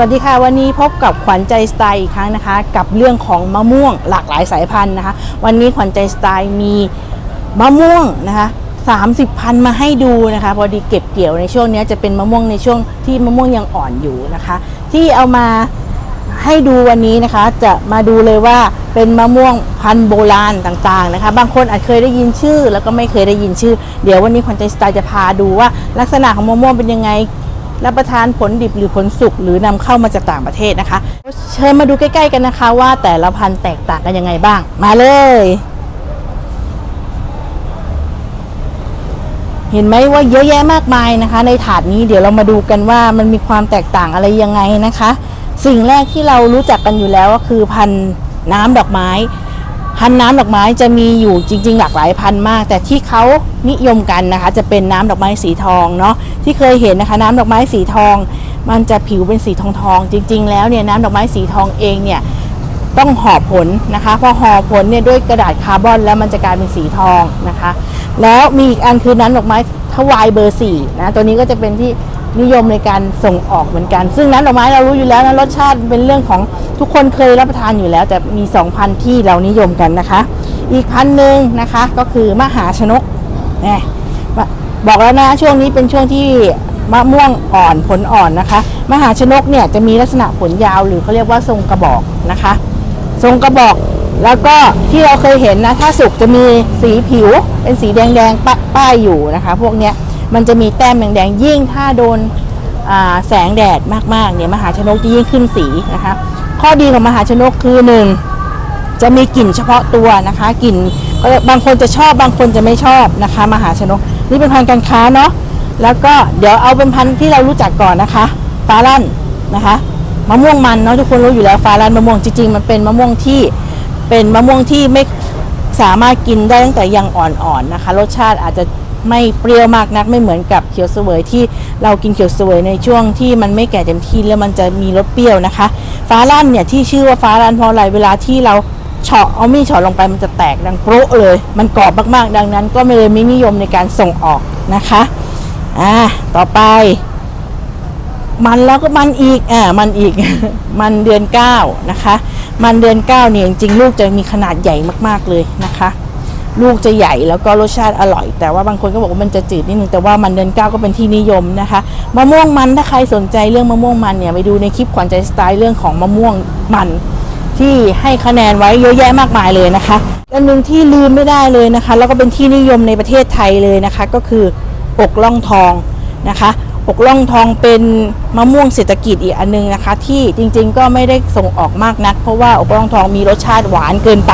วัสดีค่ะวันนี้พบกับขวัญใจสไตล์อีกครั้งนะคะ กับเรื่องของมะม่วงหลากหลายสายพันธุ์นะคะ วันนี้ขวัญใจสไตล์มีมะม่วงนะคะ30พันมาให้ดูนะคะ พอดีเก็บเกี่ยวในช่วงนี้จะเป็นมะม่วงในช่วงที่มะม่วงยังอ่อนอยู่นะคะ ที่เอามาให้ดูวันนี้นะคะ จะมาดูเลยว่าเป็นมะม่วงพันธุ์โบราณต่างๆนะคะ บางคนอาจเคยได้ยินชื่อ แล้วก็ไม่เคยได้ยินชื่อ เดี๋ยววันนี้ขวัญใจสไตล์จะพาดูว่า ลักษณะของมะม่วงเป็นยังไง รับประทานผลดิบหรือผลสุกหรือนำเข้ามาจากต่างประเทศนะคะ เชิญมาดูใกล้ ๆ กันนะคะว่าแต่ละพันธุ์แตกต่างกันยังไงบ้าง มาเลย เห็นไหมว่าเยอะแยะมากมายนะคะ ในถาดนี้เดี๋ยวเรามาดูกันว่ามันมีความแตกต่างอะไรยังไงนะคะ สิ่งแรกที่เรารู้จักกันอยู่แล้วก็คือพันธุ์น้ำดอกไม้ พันน้ำดอกไม้จะมีอยู่จริง ๆ หลากหลายพันมาก แต่ที่เขานิยมกันนะคะ จะเป็นน้ำดอกไม้สีทองเนาะที่เคยเห็นนะคะน้ำดอกไม้สีทอง มันจะผิวเป็นสีทองทองๆจริง ๆ แล้วเนี่ยน้ำดอกไม้สีทองเองเนี่ยต้องห่อผลนะคะพอห่อผลเนี่ยด้วยกระดาษคาร์บอนแล้วมันจะกลายเป็นสีทองนะคะ แล้วมีอีกอันคือน้ำดอกไม้ทวายเบอร์สี่นะตัวนี้ก็จะเป็นที่ นิยมในการส่งออกเหมือนกัน ซึ่งน้ำดอกไม้เรารู้อยู่แล้วนะรสชาติเป็นเรื่องของทุกคนเคยรับประทานอยู่แล้ว แต่มีสองพันที่เรานิยมกันนะคะ อีกพันหนึ่งนะคะก็คือมหาชนกนี่ยบอกแล้วนะช่วงนี้เป็นช่วงที่มะม่วงอ่อนผลอ่อนนะคะ มหาชนกเนี่ยจะมีลักษณะผลยาวหรือเขาเรียกว่าทรงกระบอกนะคะ ทรงกระบอกแล้วก็ที่เราเคยเห็นนะถ้าสุกจะมีสีผิวเป็นสีแดงๆป้ายอยู่นะคะ พวกเนี้ย มันจะมีแต้มแดงๆยิ่งถ้าโดนแสงแดดมากๆเนี่ยมหาชนกจะยิ่งขึ้นสีนะคะ ข้อดีของมหาชนกคือหนึ่งจะมีกลิ่นเฉพาะตัวนะคะกลิ่นบางคนจะชอบบางคนจะไม่ชอบนะคะ มหาชนกนี่เป็นพันธุ์การค้าเนาะแล้วก็เดี๋ยวเอาเป็นพันธุ์ที่เรารู้จักก่อนนะคะ ฟ้าลั่นนะคะมะม่วงมันเนาะทุกคนรู้อยู่แล้วฟ้าลั่นมะม่วงจริงๆมันเป็นมะม่วงที่เป็นมะม่วงที่ไม่สามารถกินได้ตั้งแต่ยังอ่อนๆนะคะ รสชาติอาจจะ ไม่เปรี้ยวมากนักไม่เหมือนกับเขียวเสวยที่เรากินเขียวเสวยในช่วงที่มันไม่แก่เต็มที่แล้วมันจะมีรสเปรี้ยวนะคะ ฟ้าลั่นเนี่ยที่ชื่อว่าฟ้าลั่นเพราะอะไรเวลาที่เราเฉาะเอามีดเฉาะลงไปมันจะแตกดังโปรเลย มันกรอบมากๆ ดังนั้น ก็ไม่เลยไม่นิยมในการส่งออกนะคะอ่าต่อไป มันแล้วก็มันอีกอ่ามันอีก มันเดือนเก้านะคะ มันเดือนเก้าเนี่ยจริงๆลูกจะมีขนาดใหญ่มากๆเลยนะคะ ลูกจะใหญ่แล้วก็รสชาติอร่อย แต่ว่าบางคนก็บอกว่ามันจะจืดนิดนึงแต่ว่ามันเดือนเก้าก็เป็นที่นิยมนะคะมะม่วงมันถ้าใครสนใจเรื่องมะม่วงมันเนี่ยไปดูในคลิปขวัญใจสไตล์เรื่องของมะม่วงมันที่ให้คะแนนไว้เยอะแยะมากมายเลยนะคะอันหนึ่งที่ลืมไม่ได้เลยนะคะ แล้วก็เป็นที่นิยมในประเทศไทยเลยนะคะ ก็คืออกล่องทองนะคะอกล่องทองเป็นมะม่วงเศรษฐกิจอีกอันนึงนะคะ ที่จริงๆก็ไม่ได้ส่งออกมากนัก เพราะว่าอกล่องทองมีรสชาติหวานเกินไป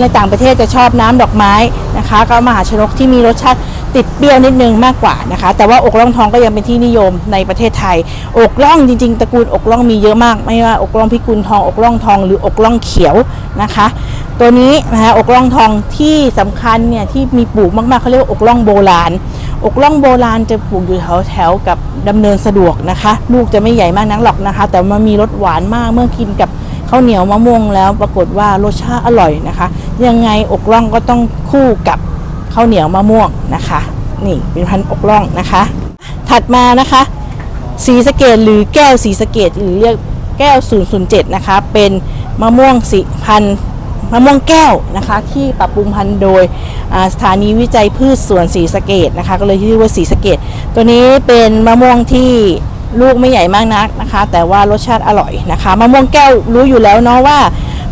ในต่างประเทศจะชอบน้ำดอกไม้นะคะ ก็มหาชนกที่มีรสชาติติดเปรี้ยวนิดนึงมากกว่านะคะ แต่ว่าอกล่องทองก็ยังเป็นที่นิยมในประเทศไทย อกล่องจริงๆตระกูลอกล่องมีเยอะมาก ไม่ว่าอกล่องพิกุลทองอกล่องทองหรืออกล่องเขียวนะคะ ตัวนี้นะคะอกล่องทองที่สำคัญเนี่ยที่มีปลูกมากๆเขาเรียกว่าอกล่องโบราณอกล่องโบราณจะปลูกอยู่แถวแถวๆกับดำเนินสะดวกนะคะ ลูกจะไม่ใหญ่มากนักหรอกนะคะ แต่มันมีรสหวานมากเมื่อกินกับ ข้าวเหนียวมะม่วงแล้วปรากฏว่ารสชาติอร่อยนะคะ ยังไงอกล่องก็ต้องคู่กับข้าวเหนียวมะม่วงนะคะ นี่เป็นพันธุ์อกล่องนะคะ ถัดมานะคะสีสเกตหรือแก้วสีสเกตหรือเรียกแก้ว 007 นะคะ เป็นมะม่วงสีพันธุ์มะม่วงแก้วนะคะ ที่ปรับปรุงพันธุ์โดยสถานีวิจัยพืชสวนสีสเกตนะคะ ก็เลยชื่อว่าสีสเกต ตัวนี้เป็นมะม่วงที่ ลูกไม่ใหญ่มากนักนะคะ แต่ว่ารสชาติอร่อยนะคะมะม่วงแก้วรู้อยู่แล้วเนาะว่า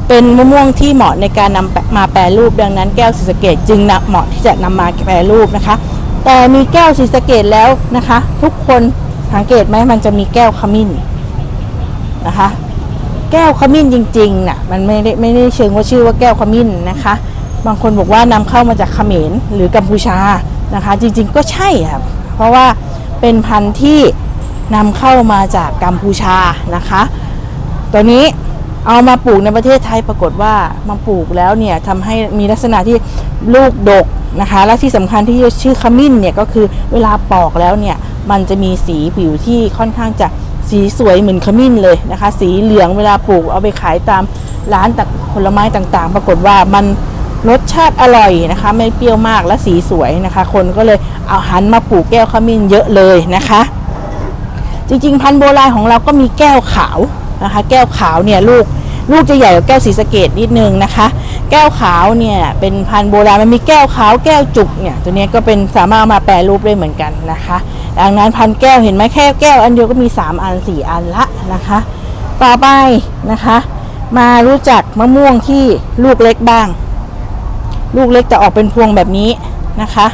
เป็นมะม่วงที่เหมาะในการนำมาแปรรูปดังนั้นแก้วสีสะเกตจึงนะเหมาะที่จะนำมาแปรรูปนะคะ แต่มีแก้วสีสะเกตแล้วนะคะ ทุกคนสังเกตไหมมันจะมีแก้วขมิ้นนะคะ แก้วขมิ้นจริงๆน่ะมันไม่ได้ไม่ได้เชิงว่าชื่อว่าแก้วขมิ้นนะคะ บางคนบอกว่านำเข้ามาจากเขมรหรือกัมพูชานะคะ จริงๆก็ใช่ครับเพราะว่าเป็นพันธุ์ที่ นำเข้ามาจากกัมพูชานะคะ ตัวนี้เอามาปลูกในประเทศไทยปรากฏว่ามาปลูกแล้วเนี่ยทำให้มีลักษณะที่ลูกดกนะคะ และที่สำคัญที่ชื่อขมิ้นเนี่ยก็คือเวลาปอกแล้วเนี่ยมันจะมีสีผิวที่ค่อนข้างจะสีสวยเหมือนขมิ้นเลยนะคะ สีเหลืองเวลาปลูกเอาไปขายตามร้านตักผลไม้ต่างๆ ปรากฏว่ามันรสชาติอร่อยนะคะ ไม่เปรี้ยวมากและสีสวยนะคะ คนก็เลยเอาหันมาปลูกแก้วขมิ้นเยอะเลยนะคะ จริง ๆ พันธุ์โบราณของเราก็มีแก้วขาวนะคะ แก้วขาวเนี่ยลูกลูกจะใหญ่กว่าแก้วสีสะเกดนิดนึงนะคะ แก้วขาวเนี่ยเป็นพันธุ์โบราณมันมีแก้วขาวแก้วจุกเนี่ยตัวนี้ก็เป็นสามารถมาแปรรูปได้เหมือนกันนะคะ ดังนั้นพันธุ์แก้วเห็นไหมแค่แก้วอันเดียวก็มี 3 อัน 4 อันละนะคะ ต่อไปนะคะ มารู้จักมะม่วงที่ลูกเล็กบ้าง ลูกเล็กจะออกเป็นพวงแบบนี้นะคะ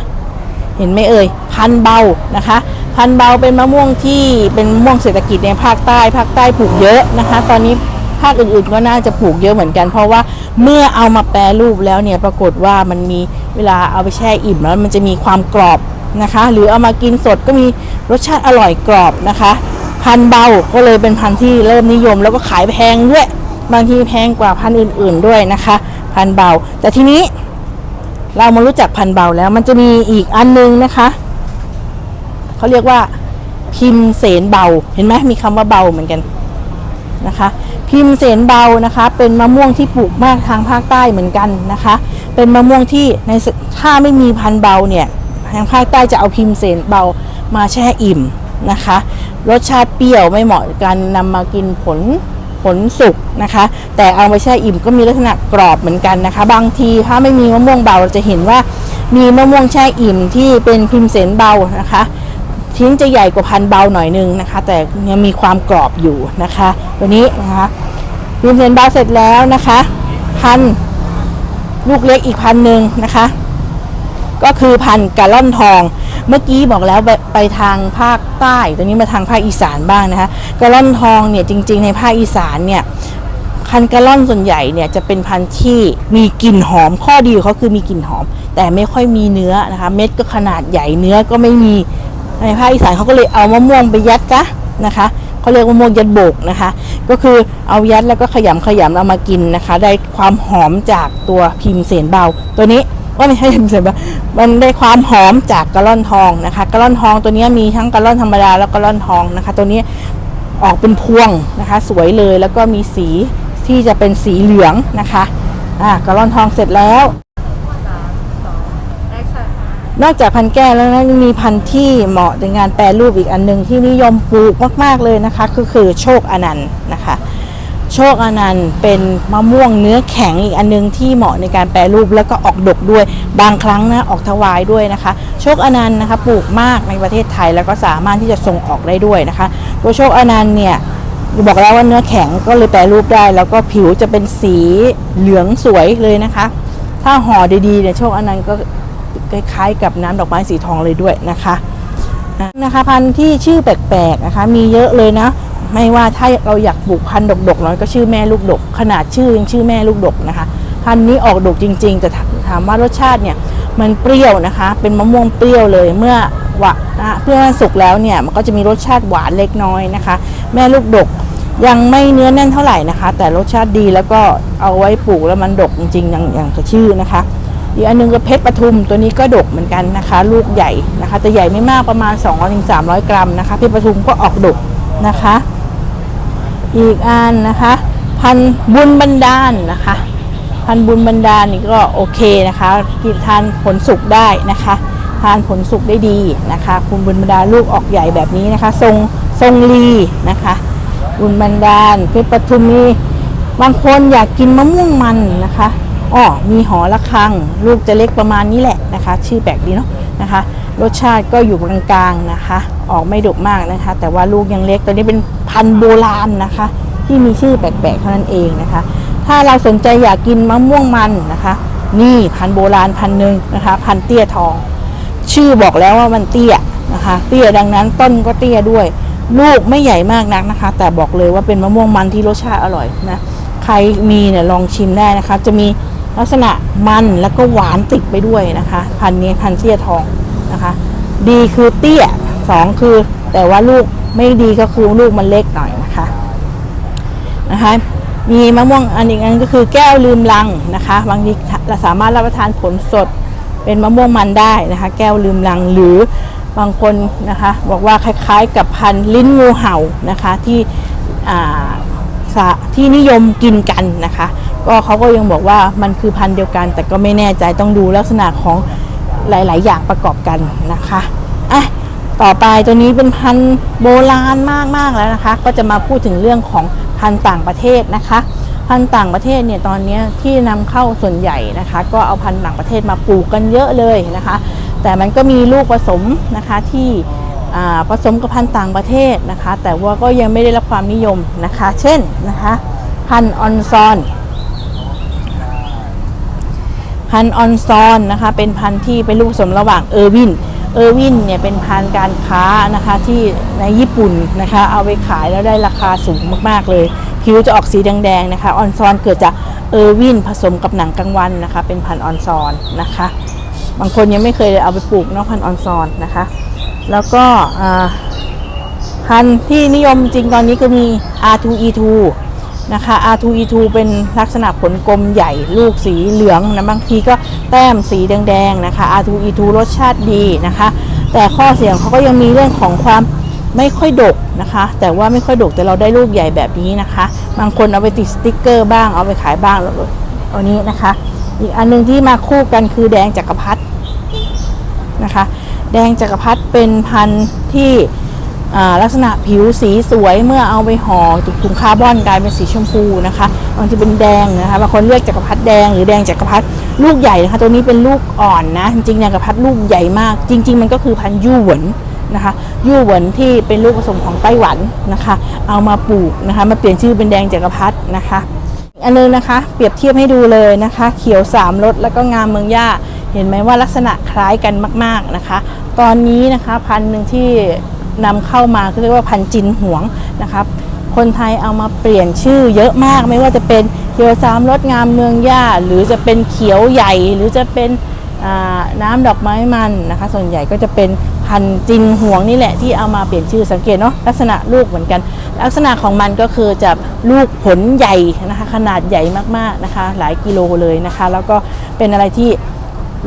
เห็นไหมเอ่ยพันธุ์เบานะคะ พันธุ์เบาเป็นมะม่วงที่เป็นมะม่วงเศรษฐกิจในภาคใต้ ภาคใต้ปลูกเยอะนะคะ ตอนนี้ภาคอื่นๆก็น่าจะปลูกเยอะเหมือนกัน เพราะว่าเมื่อเอามาแปรรูปแล้วเนี่ยปรากฏว่ามันมีเวลาเอาไปแช่อิ่มแล้วมันจะมีความกรอบนะคะ หรือเอามากินสดก็มีรสชาติอร่อยกรอบนะคะ พันธุ์เบาก็เลยเป็นพันธุ์ที่เริ่มนิยม แล้วก็ขายแพงด้วยบางทีแพงกว่าพันธุ์อื่น ๆด้วยนะคะ พันธุ์เบา แต่ทีนี้เรามารู้จักพันธุ์เบาแล้วมันจะมีอีกอันนึงนะคะ เขาเรียกว่าพิมพ์เสนเบา เห็นไหมมีคำว่าเบาเหมือนกันนะคะ พิมพ์เสนเบานะคะ เป็นมะม่วงที่ปลูกมากทางภาคใต้เหมือนกันนะคะ เป็นมะม่วงที่ในถ้าไม่มีพันธุ์เบาเนี่ยทางภาคใต้จะเอาพิมพ์เสนเบามาแช่อิ่มนะคะ รสชาติเปรี้ยวไม่เหมาะกับการนำมากินผลผลสุกนะคะ แต่เอาไปแช่อิ่มก็มีลักษณะกรอบเหมือนกันนะคะ บางทีถ้าไม่มีมะม่วงเบาเราจะเห็นว่ามีมะม่วงแช่อิ่มที่เป็นพิมพ์เสนเบานะคะ ชิ้นจะใหญ่กว่าพันเบาหน่อยนึงนะคะ แต่ยังมีความกรอบอยู่นะคะตัวนี้นะคะพิมพ์เสนเบาเสร็จแล้วนะคะพันลูกเล็กอีกพันหนึ่งนะคะ ก็คือพันกะล่อนทอง เมื่อกี้บอกแล้วไปทางภาคใต้ตอนนี้มาทางภาคอีสานบ้างนะคะกะล่อนทองเนี่ยจริง ๆ ในภาคอีสานเนี่ยพันกะล่อนส่วนใหญ่เนี่ยจะเป็นพันธุ์ที่มีกลิ่นหอมข้อดีของเขาคือมีกลิ่นหอม แต่ไม่ค่อยมีเนื้อนะคะ เม็ดก็ขนาดใหญ่เนื้อก็ไม่มี ในภาคอีสานเขาก็เลยเอามะม่วงไปยัดกะนะคะเขาเรียกว่ามะม่วงยัดโบกนะคะ ก็คือเอายัดแล้วก็ขยำขยำเอามากินนะคะ ได้ความหอมจากตัวพิมพ์เสนเบา ตัวนี้ว่าไม่ใช่พิมพ์เสนเบามันได้ความหอมจากกระล่อนทองนะคะกระล่อนทองตัวนี้มีทั้งกระล่อนธรรมดาแล้วกระล่อนทองนะคะ ตัวนี้ออกเป็นพวงนะคะ สวยเลยแล้วก็มีสีที่จะเป็นสีเหลืองนะคะอ่ากะล่อนทองเสร็จแล้ว นอกจากพันธุ์แก้วแล้วนะยังมีพันธุ์ที่เหมาะในงานแปรรูปอีกอันหนึงที่นิยมปลูกมาก ๆเลยนะคะ ก็คือโชคอนันต์นะคะ โชคอนันต์เป็นมะม่วงเนื้อแข็งอีกอันหนึงที่เหมาะในการแปรรูปแล้วก็ออกดกด้วยบางครั้งนะออกถวายด้วยนะคะ โชคอนันต์นะคะปลูกมากในประเทศไทยแล้วก็สามารถที่จะส่งออกได้ด้วยนะคะ ตัวโชคอนันต์เนี่ยบอกแล้วว่าเนื้อแข็งก็เลยแปรรูปได้ แล้วก็ผิวจะเป็นสีเหลืองสวยเลยนะคะ ถ้าห่อดีๆเนี่ยโชคอนันต์ก็ คล้ายๆ กับน้ำดอกไม้สีทองเลยด้วยนะคะนะคะพันธุ์ที่ชื่อแปลกๆนะคะมีเยอะเลยนะ ไม่ว่าถ้าเราอยากปลูกพันธุ์ดกๆเราก็ชื่อแม่ลูกดก ขนาดชื่อยังชื่อแม่ลูกดกนะคะ พันธุ์นี้ออกดกจริง ๆ แต่ถามว่ารสชาติเนี่ยมันเปรี้ยวนะคะ เป็นมะม่วงเปรี้ยวเลยเมื่อวะนะเพื่อสุกแล้วเนี่ยมันก็จะมีรสชาติหวานเล็กน้อยนะคะ แม่ลูกดกยังไม่เนื้อแน่นเท่าไหร่นะคะ แต่รสชาติดีแล้วก็เอาไว้ปลูกแล้วมันดกจริงๆอย่างอย่างชื่อนะคะ อีกอันหนึงก็เพชรปทุมตัวนี้ก็ดกเหมือนกันนะคะ ลูกใหญ่นะคะแต่ใหญ่ไม่มากประมาณ 200-300 กรัมนะคะ เพชรปทุมก็ออกดกนะคะ อีกอันนะคะ พันบุญบันดาลนะคะ พันบุญบันดาลนี่ก็โอเคนะคะ กินทานผลสุกได้นะคะ ทานผลสุกได้ดีนะคะคุณบุญบันดาลลูกออกใหญ่แบบนี้นะคะ ทรงทรงลีนะคะ บุญบันดาลเพชรปทุมมีบางคนอยากกินมะม่วงมันนะคะ อ๋อมีหอละคัง ลูกจะเล็กประมาณนี้แหละนะคะ ชื่อแปลกดีเนาะนะคะ รสชาติก็อยู่กลางๆนะคะ ออกไม่ดุมากนะคะ แต่ว่าลูกยังเล็กตัวนี้เป็นพันโบราณนะคะ ที่มีชื่อแปลกๆเท่านั้นเองนะคะ ถ้าเราสนใจอยากกินมะม่วงมันนะคะ นี่พันโบราณพันหนึ่งนะคะ พันเตี้ยทอง ชื่อบอกแล้วว่ามันเตี้ยนะคะ เตี้ยดังนั้นต้นก็เตี้ยด้วย ลูกไม่ใหญ่มากนักนะคะ แต่บอกเลยว่าเป็นมะม่วงมันที่รสชาติอร่อยนะใครมีเนี่ยลองชิมได้นะคะ จะมี ลักษณะมันแล้วก็หวานติดไปด้วยนะคะ พันนี้พันเตี้ยทองนะคะ ดีคือเตี้ยสองคือ แต่ว่าลูกไม่ดีก็คือลูกมันเล็กหน่อยนะคะนะคะ มีมะม่วงอันอีกอันก็คือแก้วลืมลังนะคะบางทีเราสามารถรับประทานผลสดเป็นมะม่วงมันได้นะคะ แก้วลืมลังหรือบางคนนะคะบอกว่าคล้ายๆ กับพันลิ้นงูเห่านะคะที่ที่นิยมกินกันนะคะ ก็เขาก็ยังบอกว่ามันคือพันธุ์เดียวกัน แต่ก็ไม่แน่ใจต้องดูลักษณะของหลาย ๆ อย่างประกอบกันนะคะอะต่อไปตัวนี้เป็นพันธุ์โบราณมาก ๆ แล้วนะคะ ก็จะมาพูดถึงเรื่องของพันธุ์ต่างประเทศนะคะ พันธุ์ต่างประเทศเนี่ยตอนนี้ที่นำเข้าส่วนใหญ่นะคะ ก็เอาพันธุ์ต่างประเทศมาปลูกกันเยอะเลยนะคะ แต่มันก็มีลูกผสมนะคะที่ผสมกับพันธุ์ต่างประเทศนะคะ แต่ว่าก็ยังไม่ได้รับความนิยมนะคะ เช่นนะคะพันธุ์ออนซอน พันออนซอนนะคะเป็นพันธุ์ที่เป็นลูกผสมระหว่างเออร์วินเออร์วินเนี่ยเป็นพันธุ์การค้านะคะที่ในญี่ปุ่นนะคะเอาไปขายแล้วได้ราคาสูงมากๆเลยผิวจะออกสีแดงๆนะคะออนซอนเกิดจากเออร์วินผสมกับหนังกลางวันนะคะเป็นพันธุ์ออนซอนนะคะ บางคนยังไม่เคยเอาไปปลูกเนอกพันธุ์ออนซอนนะคะ แล้วก็พันธุ์ที่นิยมจริงตอนนี้ก็มี R2E2 นะคะ R2E2 เป็นลักษณะผลกลมใหญ่ลูกสีเหลืองนะบางทีก็แต้มสีแดงๆนะคะ R2E2 รสชาติดีนะคะ แต่ข้อเสียงเขาก็ยังมีเรื่องของความไม่ค่อยดกนะคะ แต่ว่าไม่ค่อยดกแต่เราได้ลูกใหญ่แบบนี้นะคะ บางคนเอาไปติดสติ๊กเกอร์บ้างเอาไปขายบ้างแล้วเอานี้นะคะ อีกอันหนึงที่มาคู่กันคือแดงจักรพรรดินะคะ แดงจักรพรรดิเป็นพันธุ์ที่ ลักษณะผิวสีสวยเมื่อเอาไปห่อถุงคาร์บอนกลายเป็นสีชมพูนะคะบางทีเป็นแดงนะคะบางคนเรียกจักรพรรดิแดงหรือแดงจักรพรรดิลูกใหญ่นะคะตัวนี้เป็นลูกอ่อนนะจริงๆจักรพรรดิลูกใหญ่มาก จริง ๆ มันก็คือพันยู่หวนนะคะยู่หวนที่เป็นลูกผสมของไต้หวันนะคะ เอามาปลูกนะคะมาเปลี่ยนชื่อเป็นแดงจักรพรรดินะคะ อันนึงนะคะ เปรียบเทียบให้ดูเลยนะคะ เขียวสามรสแล้วก็งามเมืองย่า เห็นไหมว่าลักษณะคล้ายกันมาก ๆนะคะ ตอนนี้นะคะพันธุ์หนึ่งที่ นำเข้ามาก็เรียกว่าพันจินหวงนะครับ คนไทยเอามาเปลี่ยนชื่อเยอะมาก ไม่ว่าจะเป็นเขียวสามรสงามเมืองย่า หรือจะเป็นเขียวใหญ่ หรือจะเป็นน้ำดอกไม้มันนะคะ ส่วนใหญ่ก็จะเป็นพันจินหวงนี่แหละที่เอามาเปลี่ยนชื่อสังเกตเนาะลักษณะลูกเหมือนกัน ลักษณะของมันก็คือจะลูกผลใหญ่นะคะ ขนาดใหญ่มากๆนะคะ หลายกิโลเลยนะคะ แล้วก็เป็นอะไรที่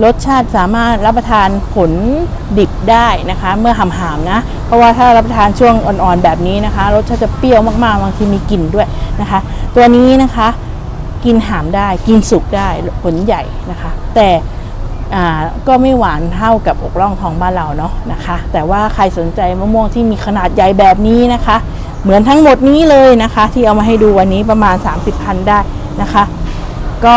รสชาติสามารถรับประทานผลดิบได้นะคะ เมื่อหำๆนะ เพราะว่าถ้ารับประทานช่วงอ่อนๆแบบนี้นะคะ รสชาติจะเปรี้ยวมากๆบางทีมีกลิ่นด้วยนะคะ ตัวนี้นะคะกินหามได้กินสุกได้ผลใหญ่นะคะ แต่ก็ไม่หวานเท่ากับอกร่องทองบ้านเราเนาะนะคะ แต่ว่าใครสนใจมะม่วงที่มีขนาดใหญ่แบบนี้นะคะ เหมือนทั้งหมดนี้เลยนะคะ ที่เอามาให้ดูวันนี้ประมาณ 30พันได้นะคะ ก็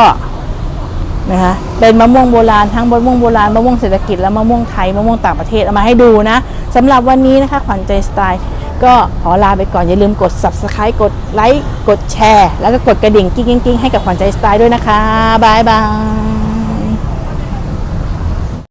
นะคะเป็นมะม่วงโบราณทั้งมะม่วงโบราณมะม่วงเศรษฐกิจและมะม่วงไทยมะม่วงต่างประเทศเอามาให้ดูนะสำหรับวันนี้นะคะขวัญใจสไตล์ ก็ขอลาไปก่อนอย่าลืมกด subscribe กดไลค์กดแชร์ แล้วก็กดกระดิ่งกิ๊งๆให้กับขวัญใจสไตล์ด้วยนะคะบายบาย